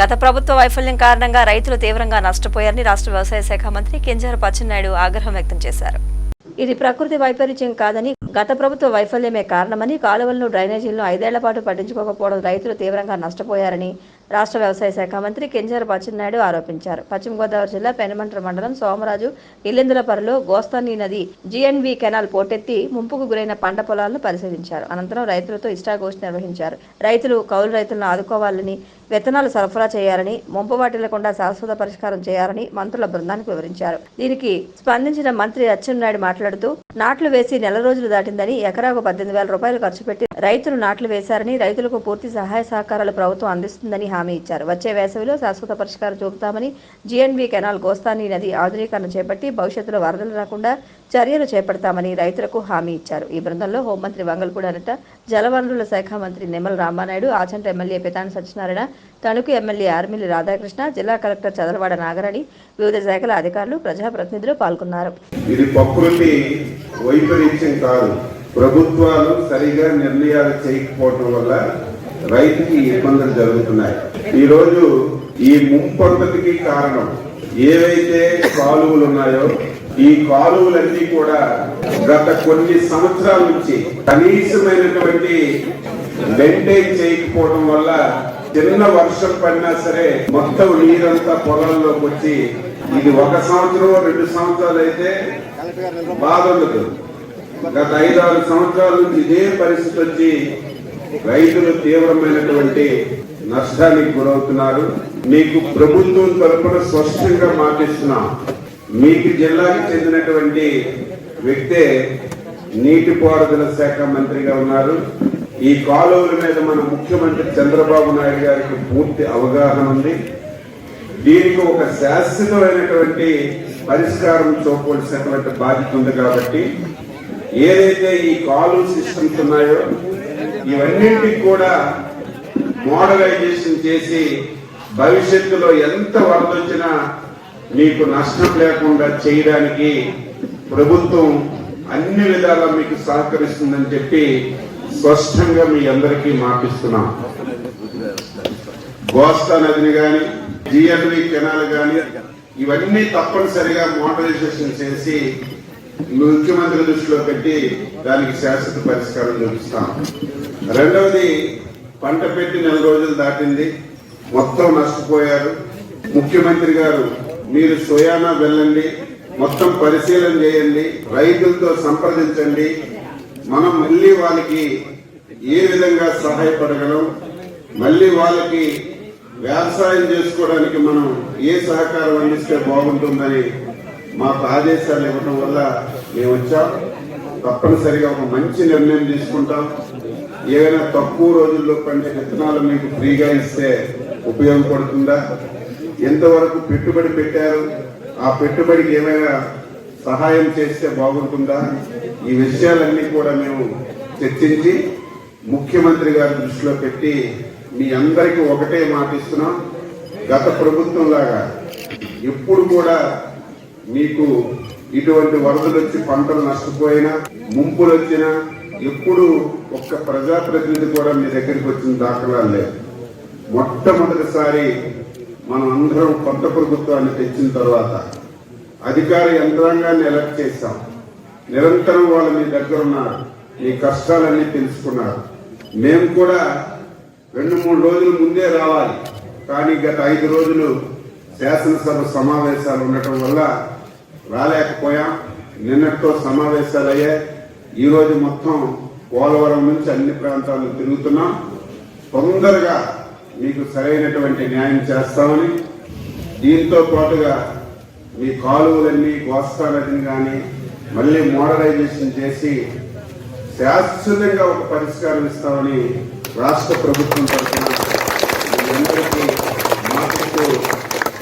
గత ప్రభుత్వ వైఫల్యం కారణంగా రైతులు తీవ్రంగా నష్టపోయారని రాష్ట్ర వ్యవసాయ శాఖ మంత్రి కింజారు పచ్చెన్నాయుడు ఆగ్రహం వ్యక్తం చేశారు. ఇది ప్రకృతి వైపరీత్యం కాదని గత ప్రభుత్వ వైఫల్యమే కారణమని కాలువలను డ్రైనేజీలను ఐదేళ్ళ పాటు పట్టించుకోకపోవడం రైతులు తీవ్రంగా నష్టపోయారని రాష్ట్ర వ్యవసాయ శాఖ మంత్రి కింజార పచ్చెన్నాయుడు ఆరోపించారు. పశ్చిమ గోదావరి జిల్లా పెనమంట్ర మండలం సోమరాజు ఇల్లెందులపరలో గోస్తాని నది జిఎన్వి కెనాల్ పోటెత్తి ముంపుకు గురైన పంట పొలాలను పరిశీలించారు. అనంతరం రైతులతో ఇష్టాగోష్ఠి నిర్వహించారు. రైతులు కౌలు రైతులను ఆదుకోవాలని విత్తనాలు సరఫరా చేయాలని ముంపు వాటిల్లకుండా శాశ్వత పరిష్కారం చేయాలని మంత్రుల బృందానికి వివరించారు. దీనికి స్పందించిన మంత్రి అచ్చెన్నాయుడు మాట్లాడుతూ నాట్లు వేసి నెల రోజులు దాటిందని ఎకరాకు పద్దెనిమిది వేల రూపాయలు ఖర్చు పెట్టి రైతులు నాట్లు వేశారని రైతులకు పూర్తి సహాయ సహకారాలు ప్రభుత్వం అందిస్తుందని హామీ ఇచ్చారు. వచ్చే వేసవిలో శాశ్వత పరిష్కారం చూపుతామని జీఎన్బీ కెనాల్ గోస్తాని నది ఆధునీకరణ చేపట్టి భవిష్యత్తులో వరదలు రాకుండా చర్యలు చేపడతామని రైతులకు హామీ ఇచ్చారు. ఈ బృందంలో హోంమంత్రి వంగల్పూడి అనిత జలవనరుల శాఖ మంత్రి నిమ్మల రామానాయుడు ఆచంట ఎమ్మెల్యే పితాని సత్యనారాయణ తణుకు ఎమ్మెల్యే ఆర్మిల్లి రాధాకృష్ణ జిల్లా కలెక్టర్ చదలవాడ నాగరాణి వివిధ శాఖల అధికారులు ప్రజాప్రతినిధులు పాల్గొన్నారు. ఇది ప్రకృతి వైపరీత్యం కాదు. ప్రభుత్వాలు సరిగా నిర్ణయాలు చేయకపోవటం వల్ల రైతుకి ఇబ్బందులు జరుగుతున్నాయి. ఈ రోజు ఈ ముంపొందటికి కారణం ఏవైతే కాలువలు ఉన్నాయో ఈ కాలువలన్నీ కూడా గత కొన్ని సంవత్సరాల నుంచి కనీసమైనటువంటి మెయింటైన్ చేయకపోవడం వల్ల చిన్న వర్షం పడినా సరే మొత్తం నీరంతా పొలంలోకి వచ్చి ఇది ఒక సంవత్సరం రెండు సంవత్సరాలు అయితే బాధ ఉండదు. గత ఐదారు సంవత్సరాల నుంచి ఇదే పరిస్థితి వచ్చి రైతులు తీవ్రమైనటువంటి నష్టానికి గురవుతున్నారు. మీకు ప్రభుత్వం తరపున స్పష్టంగా మాటిస్తున్నాం. మీకు జిల్లాకి చెందినటువంటి వ్యక్తే నీటిపారుదల శాఖ మంత్రిగా ఉన్నారు. ఈ కాలువల మీద మన ముఖ్యమంత్రి చంద్రబాబు నాయుడు గారికి పూర్తి అవగాహన ఉంది. దీనికి ఒక శాశ్వతమైనటువంటి పరిష్కారం చూపవలసినటువంటి బాధ్యత ఉంది కాబట్టి ఏదైతే ఈ కాలువ సిస్టమ్స్ ఉన్నాయో ఇవన్నింటికి కూడా మోడలైజేషన్ చేసి భవిష్యత్తులో ఎంత వరద వచ్చినా మీకు నష్టం లేకుండా చేయడానికి ప్రభుత్వం అన్ని విధాలా మీకు సహకరిస్తుందని చెప్పి స్పష్టంగా మీ అందరికీ మాపిస్తున్నాం గోస్తా నదిని కానీ జిఎన్వి కెనాల్ కానీ ఇవన్నీ తప్పనిసరిగా మోటరైజేషన్ చేసి ముఖ్యమంత్రి దృష్టిలో పెట్టి దానికి శాశ్వత పరిష్కారం చూపిస్తాం. రెండవది పంట పెట్టి నెల రోజులు దాటింది. మొత్తం నష్టపోయారు. ముఖ్యమంత్రి గారు మీరు సోయానా వెళ్ళండి. మొత్తం పరిశీలన చేయండి. రైతులతో సంప్రదించండి. మనం మళ్ళీ వాళ్ళకి ఏ విధంగా సహాయపడగలం మళ్ళీ వాళ్ళకి వ్యవసాయం చేసుకోవడానికి మనం ఏ సహకారం అందిస్తే బాగుంటుందని మాకు ఆదేశాలు ఇవ్వడం వల్ల మేము వచ్చాం. తప్పనిసరిగా ఒక మంచి నిర్ణయం తీసుకుంటాం. ఏదైనా తక్కువ రోజుల్లో పండే విత్తనాలు మీకు ఫ్రీగా ఇస్తే ఉపయోగపడుతుందా? ఎంతవరకు పెట్టుబడి పెట్టారు? ఆ పెట్టుబడికి ఏమైనా సహాయం చేస్తే బాగుంటుందా? ఈ విషయాలన్నీ కూడా మేము చర్చించి ముఖ్యమంత్రి గారి దృష్టిలో పెట్టి మీ అందరికీ ఒకటే మాటిస్తున్నాం గత ప్రభుత్వం లాగా ఎప్పుడు కూడా మీకు ఇటువంటి వరదలు వచ్చి పంటలు నష్టపోయినా ముంపులు వచ్చినా ఎప్పుడు ఒక్క ప్రజాప్రతినిధి కూడా మీ దగ్గరికి వచ్చిన దాఖలాలు లేవు. మొట్టమొదటిసారి మనం అందరం కొత్త ప్రభుత్వాన్ని తెచ్చిన తర్వాత అధికార యంత్రాంగాన్ని ఎలక్ట్ చేశాం. నిరంతరం వాళ్ళు మీ దగ్గర ఉన్నారు. మీ కష్టాలన్నీ తెలుసుకున్నారు. మేము కూడా రెండు మూడు రోజుల ముందే రావాలి. కానీ గత ఐదు రోజులు శాసనసభ సమావేశాలు ఉండటం వల్ల రాలేకపోయాం. నిన్నటితో సమావేశాలు అయ్యాయి. ఈరోజు మొత్తం పోలవరం నుంచి అన్ని ప్రాంతాలు తిరుగుతున్నాం. తొందరగా మీకు సరైనటువంటి న్యాయం చేస్తామని దీంతో పాటుగా మీ కాలువలన్నీ గోస్తా నదిని కానీ మళ్ళీ మోడలైజేషన్ చేసి శాశ్వతంగా ఒక పరిష్కారం ఇస్తామని రాష్ట్ర ప్రభుత్వం తరఫున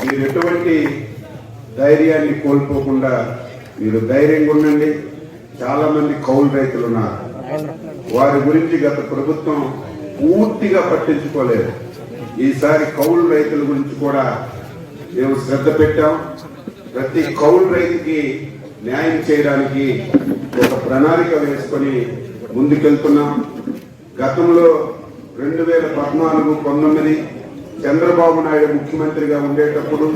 మీరు ఎటువంటి ధైర్యాన్ని కోల్పోకుండా మీరు ధైర్యంగా ఉండండి. చాలామంది కౌలు రైతులు ఉన్నారు. వారి గురించి గత ప్రభుత్వం పూర్తిగా పట్టించుకోలేదు. ఈసారి కౌలు రైతుల గురించి కూడా మేము శ్రద్ధ పెట్టాం. ప్రతి కౌలు రైతుకి న్యాయం చేయడానికి ఒక ప్రణాళిక వేసుకొని ముందుకెళ్తున్నాం. గతంలో రెండు వేల పద్నాలుగు పంతొమ్మిది చంద్రబాబు నాయుడు ముఖ్యమంత్రిగా ఉండేటప్పుడు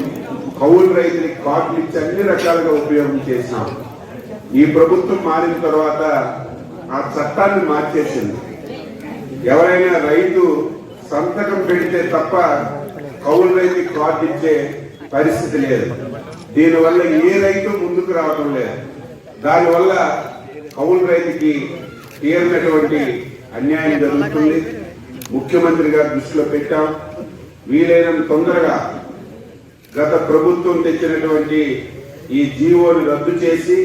కౌలు రైతులకి కార్డులు ఇచ్చి అన్ని రకాలుగా ఉపయోగం చేసినాం. ఈ ప్రభుత్వం మారిన తర్వాత ఆ చట్టాన్ని మార్చేసింది. ఎవరైనా రైతు సంతకం పెడితే తప్ప కౌలు రైతుకి కార్డు ఇచ్చే పరిస్థితి లేదు. దీనివల్ల ఏ రైతు ముందుకు రావడం లేదు. దానివల్ల కౌలు రైతుకి తీరినటువంటి అన్యాయం జరుగుతుంది. ముఖ్యమంత్రి గారు దృష్టిలో పెట్టాం. వీలైనంత తొందరగా గత ప్రభుత్వం తెచ్చినటువంటి ఈ జీవోని రద్దు చేసి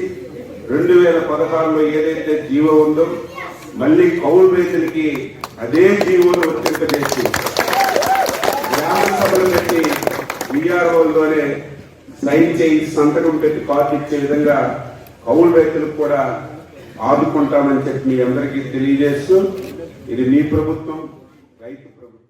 రెండు వేల పదహారులో ఏదైతే జీవో ఉందో మళ్ళీ కౌలు రైతులకి అదే జీవోను వర్తింపజేసి గ్రామ సభలు పెట్టి విఆర్ఓలతోనే సైన్ చేయి సంతకం పెట్టి కార్డు ఇచ్చే విధంగా కౌలు రైతులకు కూడా ఆదుకుంటామని చెప్పి మీ అందరికీ తెలియజేస్తూ ఇది మీ ప్రభుత్వం.